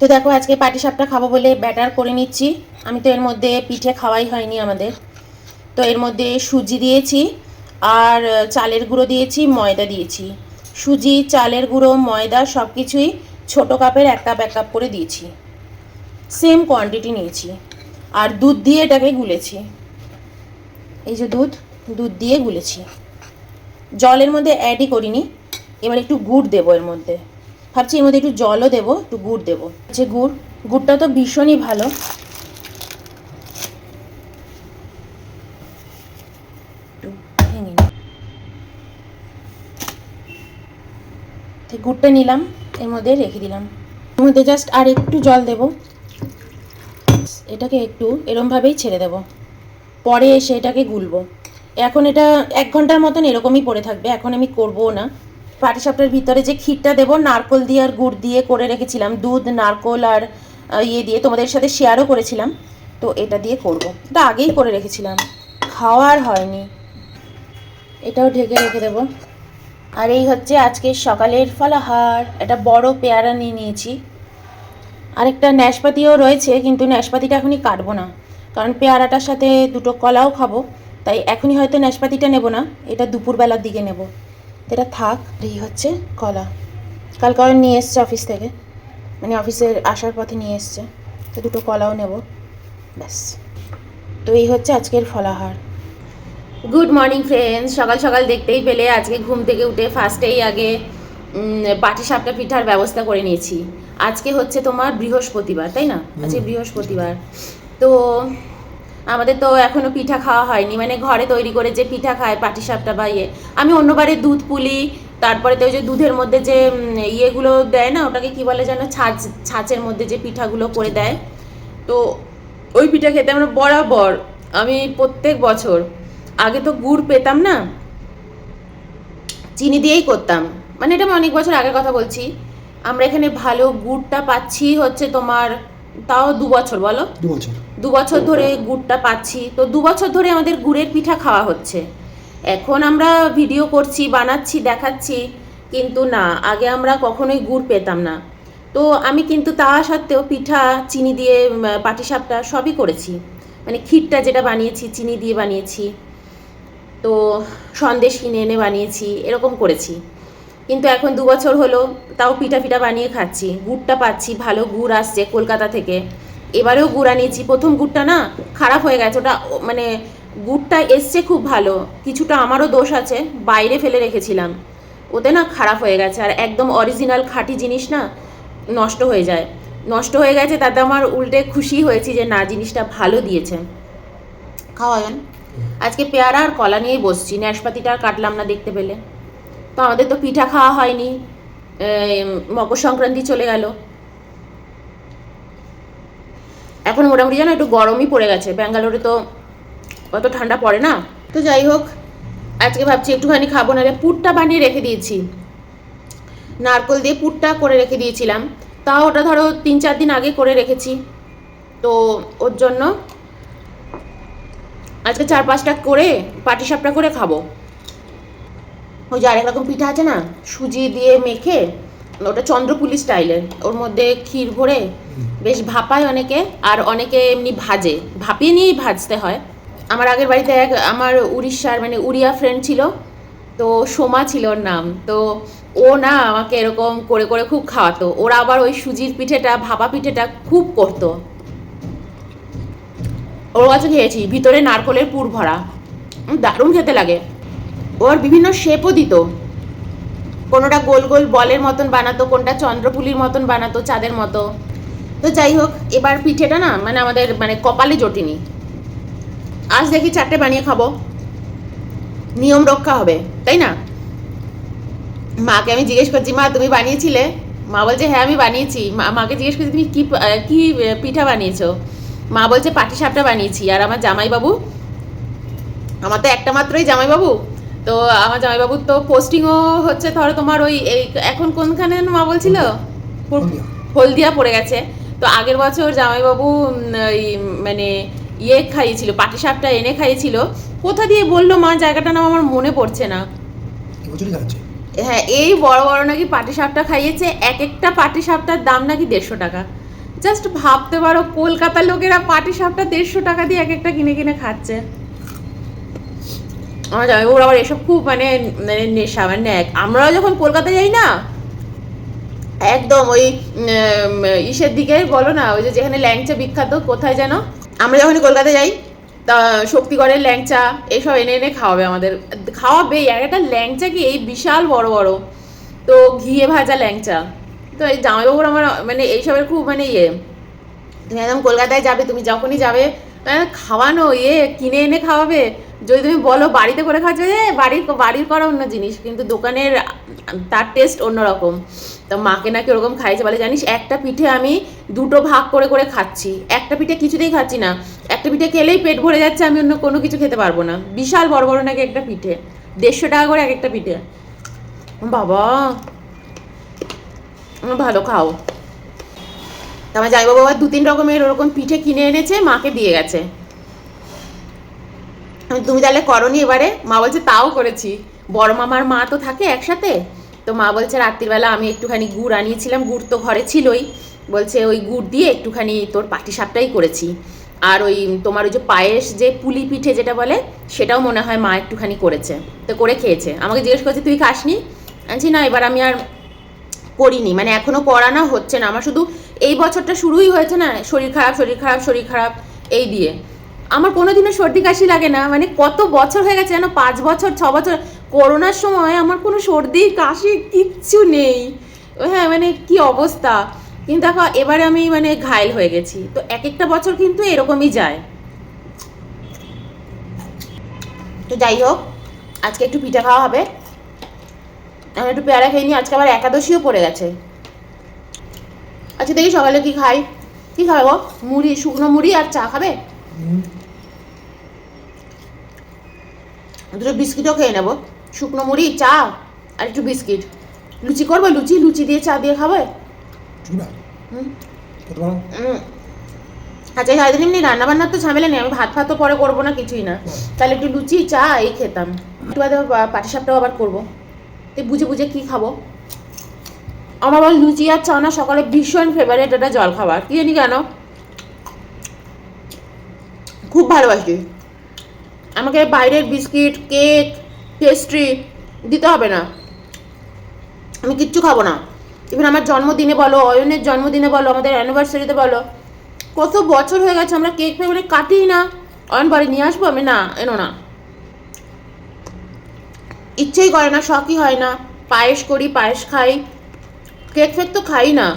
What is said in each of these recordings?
তো দেখো, আজকে পাটিসাপটা খাব বলে ব্যাটার করে নিচ্ছি। আমি তো এর মধ্যে পিঠে খাওয়াই হয়নি আমাদের। তো এর মধ্যে সুজি দিয়েছি, আর চালের গুঁড়ো দিয়েছি, ময়দা দিয়েছি। সুজি, চালের গুঁড়ো, ময়দা সব কিছুই ছোটো কাপের এক কাপ এক কাপ করে দিয়েছি। সেম কোয়ান্টিটি নিয়েছি। আর দুধ দিয়ে এটাকে গুলেছি। এই যে দুধ দুধ দিয়ে গুলেছি। জলের মধ্যে অ্যাডই করিনি। এবার একটু গুড় দেবো এর মধ্যে। ভাবছি এর মধ্যে একটু জলও দেবো, একটু গুড় দেবো। যে গুড়, গুড়টা তো ভীষণই ভালো। গুড়টা নিলাম, এর মধ্যে রেখে দিলাম। এর মধ্যে জাস্ট আর একটু জল দেবো। এটাকে একটু এরমভাবেই ছেড়ে দেব। পরে এসে এটাকে গুলবো। এখন এটা এক ঘণ্টার মতন এরকমই পড়ে থাকবে, এখন আমি করব না। পাটিসাপটার ভিতরে যে ক্ষীরটা দেবো, নারকোল দিয়ে আর গুড় দিয়ে করে রেখেছিলাম। দুধ, নারকোল আর ইয়ে দিয়ে তোমাদের সাথে শেয়ারও করেছিলাম। তো এটা দিয়ে করব। এটা আগেই করে রেখেছিলাম। খাওয়ার হয়নি। এটাও ঢেকে রেখে দেবো। আর এই হচ্ছে আজকে সকালের ফলাহার। একটা বড় পেয়ারা নিয়ে নিয়েছি। আরেকটা ন্যাশপাতিও রয়েছে, কিন্তু ন্যাশপাতিটা এখনই কাটবো না। কারণ পেয়ারাটার সাথে দুটো কলাও খাব। তাই এখনই হয়তো ন্যাশপাতিটা নেব না। এটা দুপুরবেলার দিকে নেব। তো এটা থাক এই হচ্ছে কলা। কালকে আবার নিয়ে এসছে অফিস থেকে। মানে অফিসের আসার পথে নিয়ে এসছে। তো দুটো কলাও নেব। ব্যাস। তো এই হচ্ছে আজকের ফলাহার। গুড মর্নিং ফ্রেন্ডস সকাল সকাল দেখতেই পেলে আজকে ঘুম থেকে উঠে ফার্স্টেই আগে পাটি সাপটা পিঠার ব্যবস্থা করে নিয়েছি। আজকে হচ্ছে তোমার বৃহস্পতিবার তাই না? আজকে বৃহস্পতিবার। তো আমাদের তো এখনও পিঠা খাওয়া হয়নি। মানে ঘরে তৈরি করে যে পিঠা খায় পাটি সাপটা বা ইয়ে। আমি অন্যবারে দুধ পুলি, তারপরে তো ওই যে দুধের মধ্যে যে ইয়েগুলো দেয় না, ওটাকে কি বলে যেন, ছাঁচ, ছাঁচের মধ্যে যে পিঠাগুলো করে দেয়। তো ওই পিঠা খেতে আমরা বরাবর, আমি প্রত্যেক বছর, আগে তো গুড় পেতাম না, চিনি দিয়েই করতাম। মানে এটা আমি অনেক বছর আগের কথা বলছি। আমরা এখানে ভালো গুড়টা পাচ্ছি হচ্ছে তোমার তাও দু বছর বলো? দু বছর। দু বছর ধরে গুড়টা পাচ্ছি। তো দু বছর ধরে আমাদের গুড়ের পিঠা খাওয়া হচ্ছে। এখন আমরা ভিডিও করছি বানাচ্ছি দেখাচ্ছি কিন্তু না আগে আমরা কখনোই গুড় পেতাম না। তো আমি কিন্তু তা সত্ত্বেও পিঠা চিনি দিয়ে পাটিসাপটা সবই করেছি। মানে ক্ষীরটা যেটা বানিয়েছি চিনি দিয়ে বানিয়েছি তো সন্দেশ কিনে এনে বানিয়েছি এরকম করেছি। কিন্তু এখন দু বছর হলো তাও পিঠা পিঠা বানিয়ে খাচ্ছি। গুড়টা পাচ্ছি ভালো গুড় আসছে কলকাতা থেকে। এবারেও গুড় আনিয়েছি। প্রথম গুড়টা না খারাপ হয়ে গেছে। ওটা মানে গুড়টা এসছে খুব ভালো। কিছুটা আমারও দোষ আছে বাইরে ফেলে রেখেছিলাম। ওতে না খারাপ হয়ে গেছে। আর একদম অরিজিনাল খাঁটি জিনিস না নষ্ট হয়ে যায়। নষ্ট হয়ে গেছে তাতে আমার উল্টে খুশি হয়েছি যে না জিনিসটা ভালো দিয়েছে। খাওয়াবেন আজকে পেয়ারা আর কলা নিয়েই বসছি। ন্যাশপাতিটা আর কাটলাম না দেখতে পেলে। তো আমাদের তো পিঠা খাওয়া হয়নি। মকর সংক্রান্তি চলে গেল। এখন মোটামুটি যেন একটু গরমই পড়ে গেছে। ব্যাঙ্গালোরে তো অত ঠান্ডা পড়ে না। তো যাই হোক, আজকে ভাবছি একটুখানি খাব, নাহলে পুরটা বানিয়ে রেখে দিয়েছি। নারকল দিয়ে পুরটা করে রেখে দিয়েছিলাম। তাও ওটা ধরো তিন চার দিন আগে করে রেখেছি। তো ওর জন্য আজকে চার পাঁচটা করে পাটিসাপটা করে খাব। ওই যে আরেক রকম পিঠা আছে না, সুজি দিয়ে মেখে, ওটা চন্দ্রপুলি স্টাইলের ওর মধ্যে ক্ষীর ভরে বেশ ভাপায় অনেকে, আর অনেকে এমনি ভাজে। ভাপিয়ে নিয়েই ভাজতে হয়। আমার আগের বাড়িতে এক, আমার উড়িষ্যার মানে উড়িয়া ফ্রেন্ড ছিল, তো সোমা ছিল ওর নাম। তো ও না আমাকে এরকম করে করে খুব খাওয়াতো। ওরা আবার ওই সুজির পিঠেটা, ভাপা পিঠেটা খুব করতো। ওর কাছে খেয়েছি। ভিতরে নারকলের পুর ভরা। দারুণ খেতে লাগে। ওর বিভিন্ন শেপও দিত। কোনোটা গোল গোল বলের মতন বানাতো, কোনটা চন্দ্রপুলির মতন বানাতো, চাঁদের মতো। তো যাই হোক, এবার পিঠেটা না মানে আমাদের মানে কপালে জটিনি। আজ দেখি চারটে বানিয়ে খাব। নিয়ম রক্ষা হবে, তাই না? মাকে আমি জিজ্ঞেস করছি, মা, তুমি বানিয়েছিলে? মা বলছে হ্যাঁ আমি বানিয়েছি। মা- মাকে জিজ্ঞেস করছি, তুমি কি কি পিঠা বানিয়েছো? মা বলছে পাটি সাপটা বানিয়েছি। আর আমার জামাইবাবু? আমার তো একটা মাত্রই জামাইবাবু। তো আমার জামাইবাবুর তো পোস্টিংও হচ্ছে ধরো তোমার ওই এই এখন কোনখানে মা বলছিল? হলদিয়া। পড়ে গেছে। তো আগের বছর জামাইবাবু ওই মানে ইয়ে খাইয়েছিল পাটিসাপটা এনে খাইয়েছিল। কোথা দিয়ে বলল মা জায়গাটা নাম আমার মনে পড়ছে না। হ্যাঁ এই বড় বড় নাকি পাটি সাপটা খাইয়েছে এক একটা পাটি সাপটার দাম নাকি দেড়শো টাকা। জাস্ট ভাবতে পারো কলকাতার লোকেরা পাটি সাপটা দেড়শো টাকা দিয়ে এক একটা কিনে কিনে খাচ্ছে। আমার জামাই ওর আবার এসব খুব মানে মানে নেশা মানে ন্যাক। আমরাও যখন কলকাতা যাই না, একদম ওই ইসের দিকে বলো না, ওই যে যেখানে ল্যাংচা বিখ্যাত, কোথায় যেন? আমরা যখন কলকাতা যাই, তা শক্তিগড়ের ল্যাংচা, এসব এনে এনে খাওয়াবে আমাদের। খাওয়াবেই, আর একটা ল্যাংচা কি, এই বিশাল বড় বড়, তো ঘিয়ে ভাজা ল্যাংচা। তো এই জামাইবাবুর আমার মানে এইসবের খুব মানে ইয়ে। একদম কলকাতায় যাবে, তুমি যখনই যাবে আহ, খাওয়ানো ইয়ে কিনে এনে খাওয়াবে। যদি তুমি বলো বাড়িতে করে খাচ্ছো যে বাড়ির বাড়ির করা অন্য জিনিস কিন্তু দোকানের তার টেস্ট অন্যরকম। তো মাকে নাকি ওরকম খাইছে বলে জানিস একটা পিঠে আমি দুটো ভাগ করে করে খাচ্ছি। একটা পিঠে কিছুতেই খাচ্ছি না। একটা পিঠে খেলেই পেট ভরে যাচ্ছে আমি অন্য কোনো কিছু খেতে পারব না। বিশাল বড় বড় নাকি একটা পিঠে। দেড়শো টাকা করে এক একটা পিঠে। বাবা ভালো খাও। আমার জামাইবাবু আবার দু তিন রকমের ওরকম পিঠে কিনে এনেছে মাকে দিয়ে গেছে। তুমি তাহলে করনি এবারে? মা বলছে তাও করেছি। বড় মামার মা তো থাকে একসাথে। তো মা বলছে রাত্রিবেলা আমি একটুখানি গুড় আনিয়েছিলাম গুড় তো ঘরে ছিলই। বলছে ওই গুড় দিয়ে একটুখানি তোর পাটি সাপটাই করেছি। আর ওই তোমার ওই যে পায়েস যে পুলি পিঠে যেটা বলে সেটাও মনে হয় মা একটুখানি করেছে। তো করে খেয়েছে। আমাকে জিজ্ঞেস করছে তুই খাসনি? বলছি, না এবার আমি আর করিনি। মানে এখনও করানো হচ্ছে না। আমার শুধু এই বছরটা শুরুই হয়েছে না, শরীর খারাপ শরীর খারাপ শরীর খারাপ, এই দিয়ে। আমার কোনো কোনোদিনও সর্দি কাশি লাগে না মানে কত বছর হয়ে গেছে যেন পাঁচ বছর, ছ বছর, করোনার সময় আমার কোনো সর্দি, কাশি কিচ্ছু নেই। হ্যাঁ মানে কি অবস্থা। কিন্তু দেখো, এবারে আমি মানে ঘায়ল হয়ে গেছি। তো এক একটা বছর কিন্তু এরকমই যায়। তো যাই হোক, আজকে একটু পিঠা খাওয়া হবে। আমি একটু পেয়ারা খেয়ে নিই, আজকে আবার একাদশীও পড়ে গেছে। আচ্ছা দেখি সকালে কি খাই। কি খাবে গো? মুড়ি শুকনো মুড়ি আর চা খাবে? দুটো বিস্কিটও খেয়ে নেব। শুকনো মুড়ি চা আর একটু বিস্কিট। লুচি করব? লুচি লুচি দিয়ে চা দিয়ে খাবে। আচ্ছা সারাদিন এমনি রান্না বান্নার তো ঝামেলা নেই। আমি ভাত ফাতও পরে করব না কিছুই না। তাহলে একটু লুচি চা এই খেতাম। একটু বাদে পাটি সাপটাও আবার করব। তো বুঝে বুঝে কি খাব? আমার আবার লুচি আর চা না সকালে ভীষণ ফেভারিট এটা জল খাবার কি জানি কেন? খুব ভালোবাসি আমাকে বাইরের বিস্কিট কেক পেস্ট্রি দিতে হবে না। আমি কিচ্ছু খাব না। ইভেন আমার জন্মদিনে বলো অয়নের জন্মদিনে বলো আমাদের অ্যানিভার্সারিতে বলো কত বছর হয়ে গেছে আমরা কেক ফেক কাটিই না। অয়ন বাড়ি নিয়ে আসব আমি? না এনো না। ইচ্ছেই করে না শখই হয় না। পায়েস করি পায়েস খাই। কেক ফেক তো খাই না।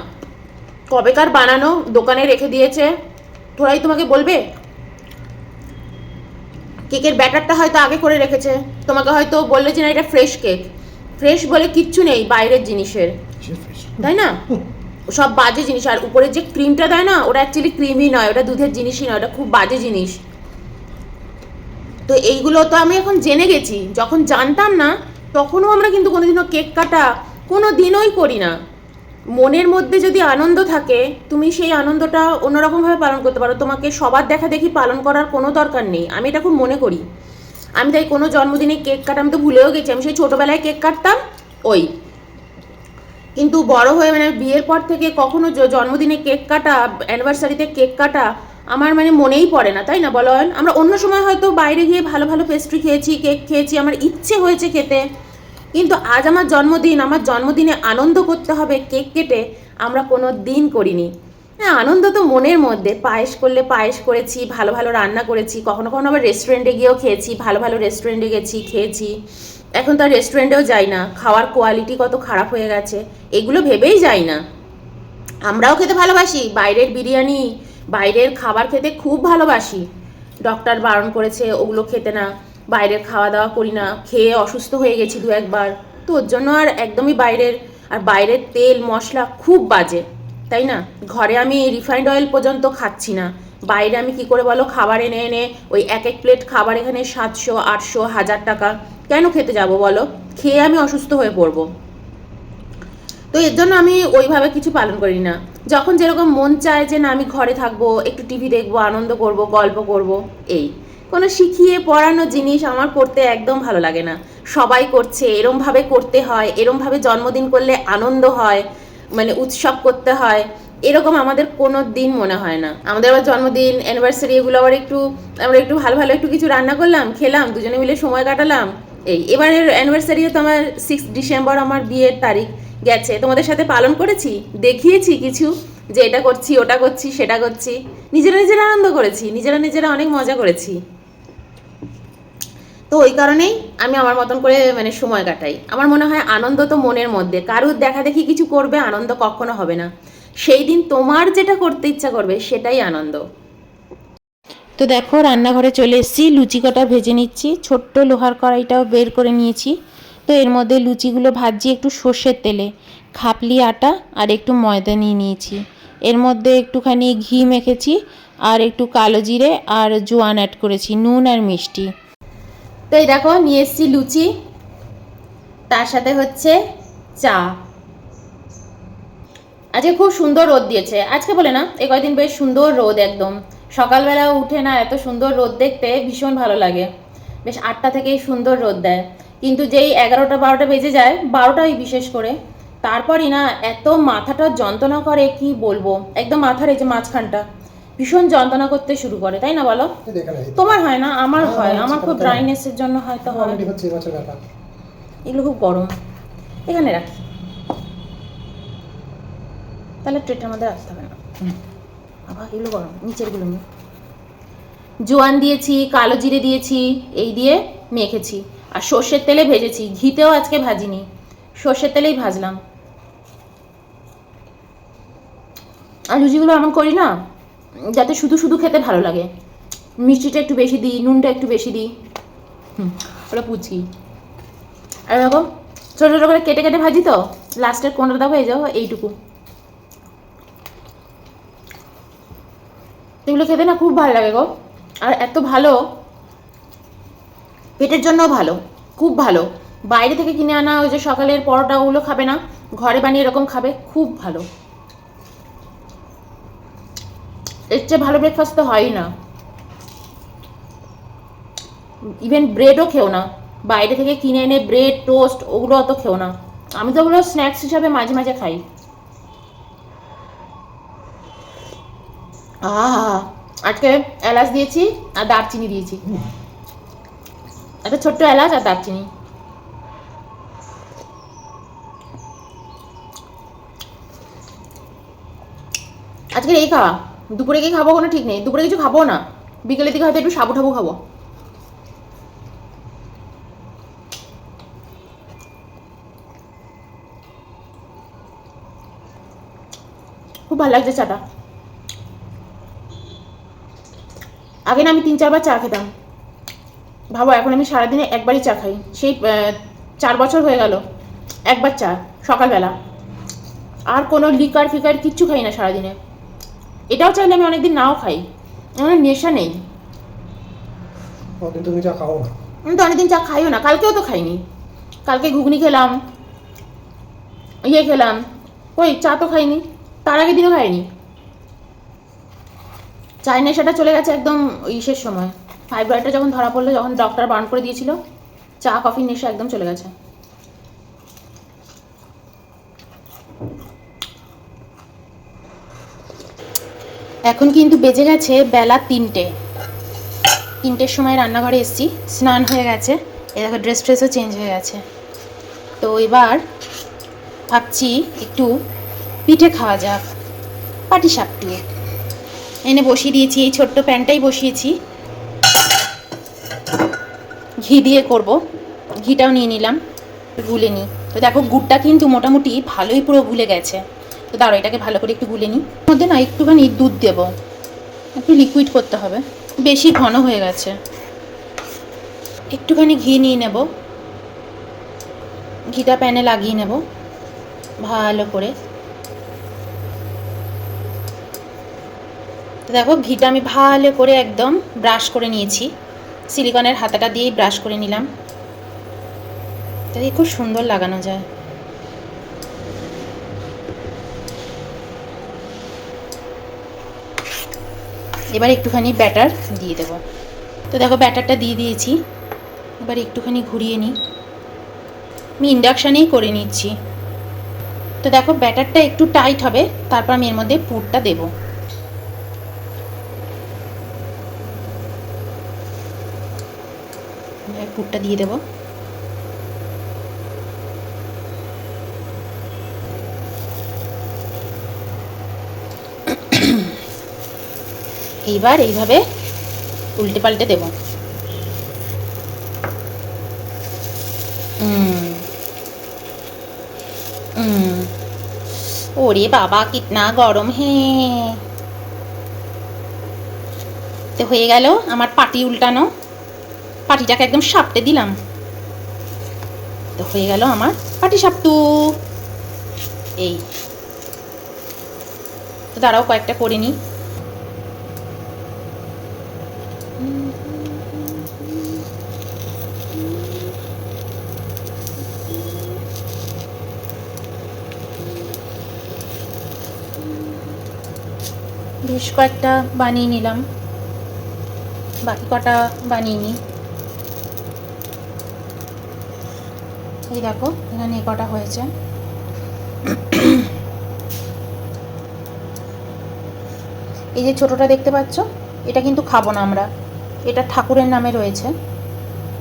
কবেকার বানানো দোকানে রেখে দিয়েছে। তোরাই তোমাকে বলবে? কেকের ব্যাটারটা হয়তো আগে করে রেখেছে। তোমাকে হয়তো বললে যে না এটা ফ্রেশ কেক। ফ্রেশ বলে কিচ্ছু নেই বাইরের জিনিসের। তাই না? সব বাজে জিনিস। আর উপরে যে ক্রিমটা দেয় না ওটা অ্যাকচুয়ালি ক্রিমই নয় ওটা দুধের জিনিসই নয় ওটা খুব বাজে জিনিস। তো এইগুলো তো আমি এখন জেনে গেছি। যখন জানতাম না তখনও আমরা কিন্তু কোনোদিনও কেক কাটা কোনো দিনই করি না। মনের মধ্যে যদি আনন্দ থাকে, তুমি সেই আনন্দটা অন্যরকমভাবে পালন করতে পারো। তোমাকে সবার দেখা দেখি পালন করার কোনো দরকার নেই। আমি এটা খুব মনে করি। আমি তাই কোনো জন্মদিনে কেক কাটা, আমি তো ভুলেও গেছি। আমি সেই ছোটোবেলায় কেক কাটতাম, ওই। কিন্তু বড় হয়ে মানে বিয়ের পর থেকে কখনো জন্মদিনে কেক কাটা, অ্যানিভার্সারিতে কেক কাটা আমার মানে মনেই পড়ে না, তাই না, বলো? আমরা অন্য সময় হয়তো বাইরে গিয়ে ভালো ভালো পেস্ট্রি খেয়েছি, কেক খেয়েছি, আমার ইচ্ছে হয়েছে খেতে। কিন্তু আজ আমার জন্মদিন, আমার জন্মদিনে আনন্দ করতে হবে, কেক কেটে আমরা কোনো দিন করিনি। হ্যাঁ আনন্দ তো মনের মধ্যে, পায়েস করলে পায়েস করেছি, ভালো ভালো রান্না করেছি, কখনো কখনো আবার রেস্টুরেন্টে গিয়েও খেয়েছি, ভালো ভালো রেস্টুরেন্টে গেছি, খেয়েছি। এখন তো রেস্টুরেন্টেও যাই না, খাওয়ার কোয়ালিটি কত খারাপ হয়ে গেছে, এগুলো ভেবেই যাই না। আমরাও খেতে ভালোবাসি, বাইরের বিরিয়ানি, বাইরের খাবার খেতে খুব ভালোবাসি। ডক্টর বারণ করেছে, ওগুলো খেতে না। বাইরের খাওয়া দাওয়া করি না, খেয়ে অসুস্থ হয়ে গেছি দু একবার। তো ওর জন্য আর একদমই বাইরের, আর বাইরের তেল, মশলা খুব বাজে, তাই না? ঘরে আমি রিফাইন্ড অয়েল পর্যন্ত খাচ্ছি না। বাইরে আমি কি করে বলো, খাবার এনে এনে ওই এক এক প্লেট খাবার এখানে সাতশো, আটশো, হাজার টাকা, কেন খেতে যাব বলো? খেয়ে আমি অসুস্থ হয়ে পড়ব। তো এর জন্য আমি ওইভাবে কিছু পালন করি না। যখন যেরকম মন চায় যে না, আমি ঘরে থাকব, একটু টিভি দেখব, আনন্দ করব, গল্প করব, এই। কোনো শিখিয়ে পড়ানো জিনিস আমার করতে একদম ভালো লাগে না। সবাই করছে, এরমভাবে করতে হয়, এরমভাবে জন্মদিন করলে আনন্দ হয় মানে উৎসব করতে হয়, এরকম আমাদের কোনো দিন মনে হয় না। আমাদের আবার জন্মদিন অ্যানিভার্সারি এগুলো আবার একটু, আমরা একটু ভালো ভালো একটু কিছু রান্না করলাম, খেলাম, দুজনে মিলে সময় কাটালাম, এই এবারের অ্যানিভার্সারিও তো আমার সিক্স ডিসেম্বর আমার বিয়ের তারিখ গেছে। তোমাদের সাথে পালন করেছি, দেখিয়েছি কিছু যে এটা করছি, ওটা করছি, সেটা করছি, নিজেরা নিজেরা আনন্দ করেছি, নিজেরা নিজেরা অনেক মজা করেছি। তো ওই কারণেই আমি আমার মতন করে মানে সময় কাটাই। আমার মনে হয় আনন্দ তো মনের মধ্যে। কারুর দেখা দেখি কিছু করবে, আনন্দ কখনো হবে না। সেই দিন তোমার যেটা করতে ইচ্ছা করবে, সেটাই আনন্দ। তো দেখো, রান্নাঘরে চলে এসেছি, লুচি কটা ভেজে নিচ্ছি। ছোট্ট লোহার কড়াইটাও বের করে নিয়েছি। তো এর মধ্যে লুচিগুলো ভাজি একটু সর্ষের তেলে। খাপলি আটা আর একটু ময়দা নিয়ে নিয়েছি। এর মধ্যে একটুখানি ঘি মেখেছি আর একটু কালো জিরে আর জোয়ান অ্যাড করেছি, নুন আর মিষ্টি। তো এই দেখো, নিয়ে এসেছি লুচি। তার সাথে হচ্ছে চা। আজকে খুব সুন্দর রোদ দিয়েছে। আজকে বলে না, এ কয়দিন বেশ সুন্দর রোদ একদম। সকালবেলা উঠে না, এত সুন্দর রোদ দেখতে ভীষণ ভালো লাগে। বেশ আটটা থেকেই সুন্দর রোদ দেয়। কিন্তু যেই এগারোটা, বারোটা বেজে যায়, বারোটাই বিশেষ করে। তারপরই না, এত মাথাটা যন্ত্রণা করে, কি বলব? একদম মাথার এই যে মাঝখানটা। ভীষণ যন্ত্রণা করতে শুরু করে তাই না বলো? তোমার হয় না আমার হ্যাঁ, আমার খুব। ড্রাইনেসের জন্য হয়তো হয়। এগুলো খুব গরম। এখানে রাখি। তাহলে ট্রেটার মধ্যে রাখতে হবে না। বাবা এগুলো গরম নিচেরগুলো নিয়ে। জোয়ান দিয়েছি কালো জিরে দিয়েছি এই দিয়ে মেখেছি। আর সর্ষের তেলে ভেজেছি ঘিতেও আজকে ভাজিনি। সর্ষের তেলেই ভাজলাম। আর লুচিগুলো এমন করি না যাতে শুধু শুধু খেতে ভালো লাগে। মিষ্টিটা একটু বেশি দিই, নুনটা একটু বেশি দিই। হুম, ওটা পুচি আর এরকম ছোটো ছোটো করে কেটে কেটে ভাজি তো। লাস্টের কোনটা দেবো এই যাও এইটুকু। এগুলো খেতে না খুব ভালো লাগে গো। আর এত ভালো, পেটের জন্যও ভালো, খুব ভালো। বাইরে থেকে কিনে আনা ওই যে সকালের পরোটা ওগুলো খাবে না, ঘরে বানিয়ে এরকম খাবে, খুব ভালো। এর চেয়ে ভালো ব্রেকফাস্ট তো হয়ই না। ইভেন ব্রেডও খেও না। বাইরে থেকে কিনে এনে ব্রেড টোস্ট ওগুলো অত খেও না। আমি তো ওগুলো স্ন্যাক্স হিসাবে মাঝে মাঝে খাই। আহা, আজকে এলাচ দিয়েছি আর দারচিনি দিয়েছি। একটা ছোট্ট এলাচ আর দারচিনি। আজকে এই খাওয়া। দুপুরে কি খাব কোনো ঠিক নেই। দুপুরে কিছু খাব না। বিকেলের দিকে হয়তো একটু সাবু ঠাবু খাব। খুব ভালো লাগছে চাটা। আগে না আমি তিন চারবার চা খেতাম। ভাবো, এখন আমি সারাদিনে একবারই চা খাই। সেই চার বছর হয়ে গেল, একবার চা, সকালবেলা। আর কোনো লিকার ফিকার কিচ্ছু খাই না সারাদিনে। এটাও চাইলে আমি অনেকদিন নাও খাই। আমার নেশা নেই। তুমি যা খাও না। আমি তো অনেকদিন চা খাইও না কালকেও তো খাইনি। কালকে ঘুগনি খেলাম ইয়ে খেলাম। ওই চা তো খাইনি তার আগের দিনও খাইনি। চায় নেশাটা চলে গেছে একদম ইসের সময়। ফাইব্রয়েডটা যখন ধরা পড়ল যখন ডক্টর বারণ করে দিয়েছিল চা কফির নেশা একদম চলে গেছে। এখন কিন্তু বেজে গেছে বেলা তিনটে। তিনটের সময় রান্নাঘরে এসেছি, স্নান হয়ে গেছে এ দেখো ড্রেস ট্রেসও চেঞ্জ হয়ে গেছে। তো এবার ভাবছি একটু পিঠে খাওয়া যাক, পাটি সাপটু এনে বসিয়ে দিয়েছি, এই ছোট্ট প্যানটাই বসিয়েছি। ঘি দিয়ে করব, ঘিটাও নিয়ে নিলাম গুলে নিই। তো দেখো, গুড়টা কিন্তু মোটামুটি ভালোই পুরো গুলে গেছে। তো দাঁড়ো এটাকে ভালো করে একটু গুলে নিই। মধ্যে না একটুখানি দুধ দেবো। একটু লিকুইড করতে হবে। বেশি ঘন হয়ে গেছে। একটুখানি ঘি নিয়ে নেব। ঘিটা প্যানে লাগিয়ে নেব। ভালো করে। তো দেখো, ঘিটা আমি ভালো করে একদম ব্রাশ করে নিয়েছি। সিলিকনের হাতাটা দিয়েই ব্রাশ করে নিলাম। তাই খুব সুন্দর লাগানো যায়। এবার একটুখানি ব্যাটার দিয়ে দেবো। তো দেখো ব্যাটারটা দিয়ে দিয়েছি। এবার একটুখানি ঘুরিয়ে নিই। আমি ইন্ডাকশানেই করে নিচ্ছি। তো দেখো ব্যাটারটা একটু টাইট হবে, তারপর আমি এর মধ্যে পুরটা দেব। পুরটা দিয়ে দেবো। এইবার এইভাবে উল্টে পাল্টে দেব। ওরে বাবা, কিতনা গরম হে। তো হয়ে গেল আমার পাটি উল্টানো। পাটিটাকে একদম সাপটে দিলাম। তো হয়ে গেল আমার পাটি সাপটু। এই। তো দাঁড়াও, কয়েকটা করে নিই। বেশ কয়েকটা বানিয়ে নিলাম। বাকি কটা বানিয়ে নিই। এই দেখো, এখানে কটা হয়েছে। এই যে ছোটটা দেখতে পাচ্ছ, এটা কিন্তু খাব না আমরা। এটা ঠাকুরের নামে রয়েছে।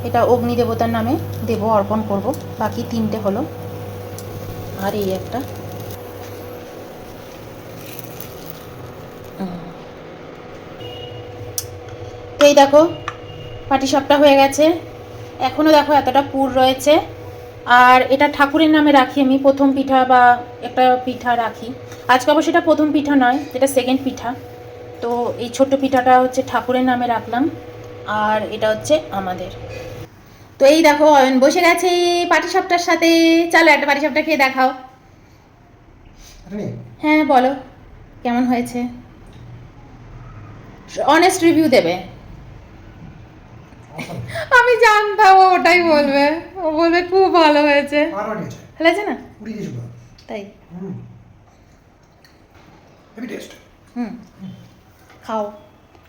এটা অগ্নি দেবতার নামে দেব অর্পণ করব। বাকি তিনটে হলো। আর এই একটা। এই দেখো পাটিসাপটা হয়ে গেছে। এখনও দেখো এতটা পুর রয়েছে। আর এটা ঠাকুরের নামে রাখি আমি প্রথম পিঠা বা একটা পিঠা রাখি। আজকে অবশ্য এটা প্রথম পিঠা নয় এটা সেকেন্ড পিঠা। তো এই ছোট্ট পিঠাটা হচ্ছে ঠাকুরের নামে রাখলাম আর এটা হচ্ছে আমাদের। তো এই দেখো অয়ন বসে গেছে পাটিসাপটার সাথে। চলো একটা পাটিসাপটা খেয়ে দেখাও। হ্যাঁ বলো। কেমন হয়েছে? অনেস্ট রিভিউ দেবে। আমি জানতাম ওটাই বলবে। ও বলবে খুব ভালো হয়েছে। আছে না? তাই? হুম। টেস্ট হুম। খাও।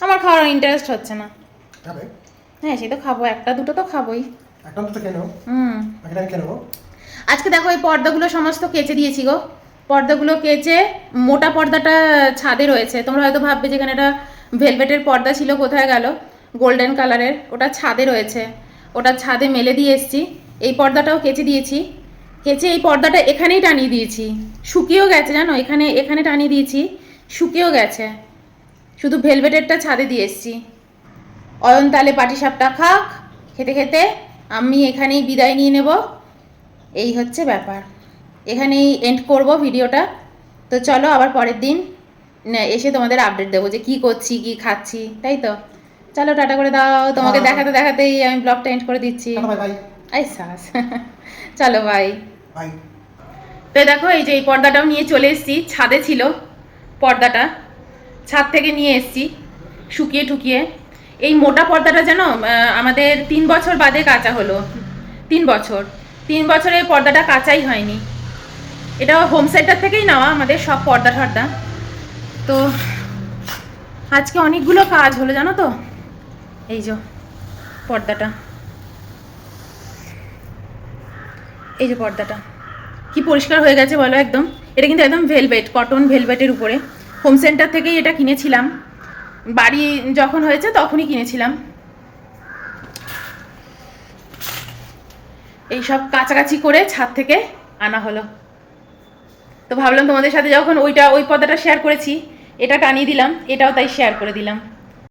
আমার খাওয়ার ইন্টারেস্ট হচ্ছে না। হ্যাঁ সে তো খাব। একটা দুটো তো খাবোই। একটা খেয়ে নেব হুম। খেয়ে নেব। আজকে দেখো এই পর্দাগুলো সমস্ত কেচে দিয়েছি গো। পর্দাগুলো কেচে মোটা পর্দাটা ছাদে রয়েছে। তোমরা হয়তো ভাববে যেখানে একটা ভেলভেটের পর্দা ছিল কোথায় গেল? গোল্ডেন কালারের, ওটা ছাদে রয়েছে। ওটা ছাদে মেলে দিয়ে এসছি। এই পর্দাটাও কেচে দিয়েছি। কেচে এই পর্দাটা এখানেই টানিয়ে দিয়েছি। শুকিয়েও গেছে, জানো? এখানে এখানে টানিয়ে দিয়েছি। শুকিয়েও গেছে। শুধু ভেলভেটেরটা ছাদে দিয়ে এসছি। অয়ন তালে পাটিসাপটা খাক, খেতে খেতে আমি এখানেই বিদায় নিয়ে নেব। এই হচ্ছে ব্যাপার। এখানেই এন্ড করব ভিডিওটা। তো চলো আবার পরের দিন এসে তোমাদের আপডেট দেবো যে কি করছি, কি খাচ্ছি, তাই তো? চলো টাটা করে দাও। তোমাকে হ্যাঁ। দেখাতে দেখাতেই আমি ব্লগটা এন্ড করে দিচ্ছি। আই সাস। চলো বাই তো দেখো এই যে এই পর্দাটাও নিয়ে চলে এসেছি। ছাদে ছিল পর্দাটা। ছাদ থেকে নিয়ে এসেছি শুকিয়ে টুকিয়ে এই মোটা পর্দাটা যেন আমাদের তিন বছর বাদে কাঁচা হলো। তিন বছর। তিন বছরে পর্দাটা কাঁচাই হয়নি। এটা হোম সেন্টার থেকেই নেওয়া আমাদের সব পর্দা ঠর্দা তো আজকে অনেকগুলো কাজ হলো জানো তো? এই যে পর্দাটা। এই যে পর্দাটা। কি পরিষ্কার হয়ে গেছে বলো একদম? এটা কিন্তু একদম ভেলভেট কটন ভেলভেটের উপরে। হোম সেন্টার থেকেই এটা কিনেছিলাম। বাড়ি যখন হয়েছে তখনই কিনেছিলাম। এই সব কাছাকাছি করে ছাদ থেকে আনা হলো। তো ভাবলাম তোমাদের সাথে যখন ওইটা, ওই পর্দাটা শেয়ার করেছি, এটা টানিয়ে দিলাম, এটাও তাই শেয়ার করে দিলাম।